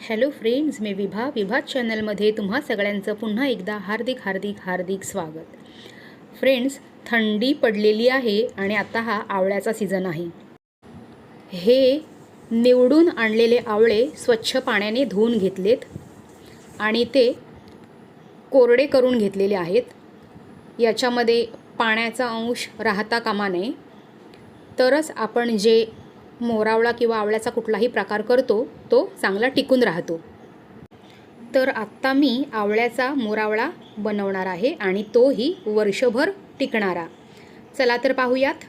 Hello friends मी विभा. विभा चॅनलमध्ये तुम्हा सगळ्यांचं पुन्हा एकदा हार्दिक हार्दिक हार्दिक स्वागत. फ्रेंड्स थंडी पडलेली आहे आणि आता हा आवळ्याचा सीझन आहे. हे निवडून आणलेले आवळे स्वच्छ पाण्याने धुवून घेतलेत आणि ते कोरडे करून घेतलेले आहेत. याच्यामध्ये पाण्याचा अंश राहता कामा नये. तरच आपण जे मोरावळा किंवा आवळ्याचा कुठलाही प्रकार करतो तो चांगला टिकून राहतो. तर आत्ता मी आवळ्याचा मोरावळा बनवणार आहे आणि तोही वर्षभर टिकणारा. चला तर पाहूयात.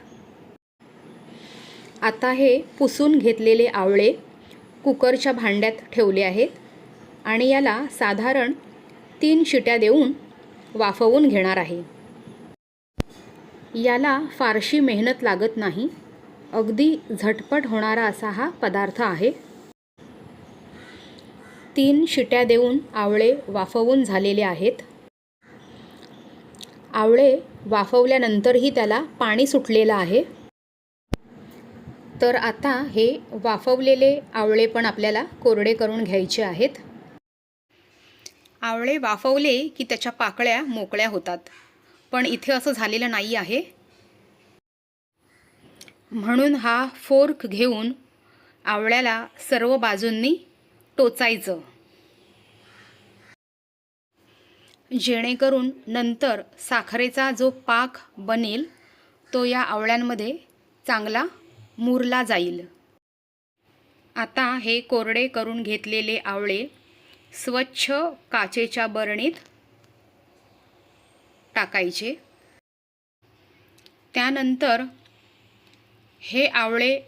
आता हे पुसून घेतलेले आवळे कुकरच्या भांड्यात ठेवले आहेत आणि याला साधारण तीन शिट्या देऊन वाफवून घेणार आहे. याला फारशी मेहनत लागत नाही. अगदी झटपट होणारा असा हा पदार्थ आहे. तीन शिट्या देऊन आवळे वाफवून झालेले आहेत. आवळे वाफवल्यानंतरही त्याला पाणी सुटलेलं आहे. तर आता हे वाफवलेले आवळे पण आपल्याला कोरडे करून घ्यायचे आहेत. आवळे वाफवले की त्याच्या पाकळ्या मोकळ्या होतात. पण इथे असं झालेलं नाही आहे. म्हणून हा फोर्क घेऊन आवळ्याला सर्व बाजूंनी टोचायचं. जेणेकरून नंतर साखरेचा जो पाक बनेल तो या आवळ्यांमध्ये चांगला मुरला जाईल. आता हे कोरडे करून घेतलेले आवळे स्वच्छ काचेच्या बरणीत टाकायचे. त्यानंतर हे आवळे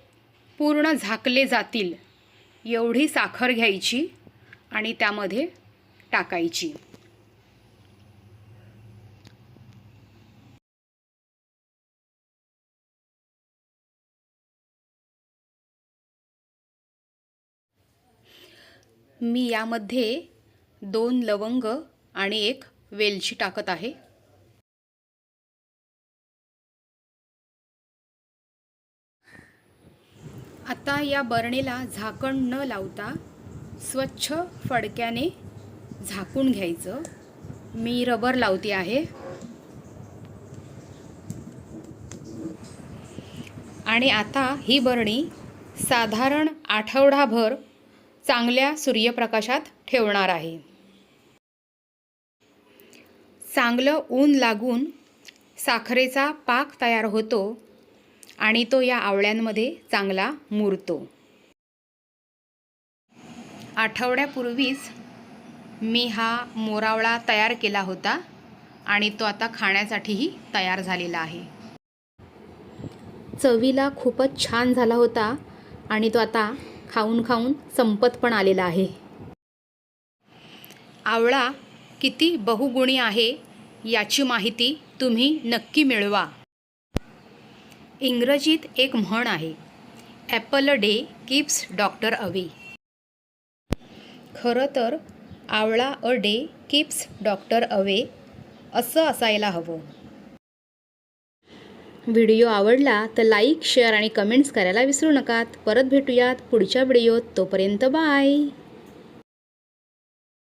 पूर्ण झाकले जातील. एवढी साखर घ्यायची आणि त्यामध्ये टाकायची. मी यामध्ये दोन लवंग आणि एक वेलची टाकत आहे. आता या बरणीला झाकण न लावता स्वच्छ फडक्याने झाकून घ्यायचं. मी रबर लावते आहे. आणि आता ही बरणी साधारण आठवडाभर चांगल्या सूर्यप्रकाशात ठेवणार आहे. चांगलं ऊन लागून साखरेचा पाक तयार होतो. आणि तो या आवळ्यांमध्ये चांगला मुरतो. आठवड्यापूर्वीच मी हा मोरावळा तयार केला होता आणि तो आता खाण्यासाठीही तयार झालेला आहे. चवीला खूपच छान झाला होता आणि तो आता खाऊन खाऊन संपत पण आलेला आहे. आवळा किती बहुगुणी आहे याची माहिती तुम्ही नक्की मिळवा. इंग्रजीत एक म्हण आहे apple a day keeps doctor away. खरं तर आवळा a day keeps doctor away असं असायला हवं. व्हिडिओ आवडला तर लाईक शेअर आणि कमेंट्स करायला विसरू नकात. परत भेटूयात पुढच्या व्हिडिओत. तोपर्यंत बाय!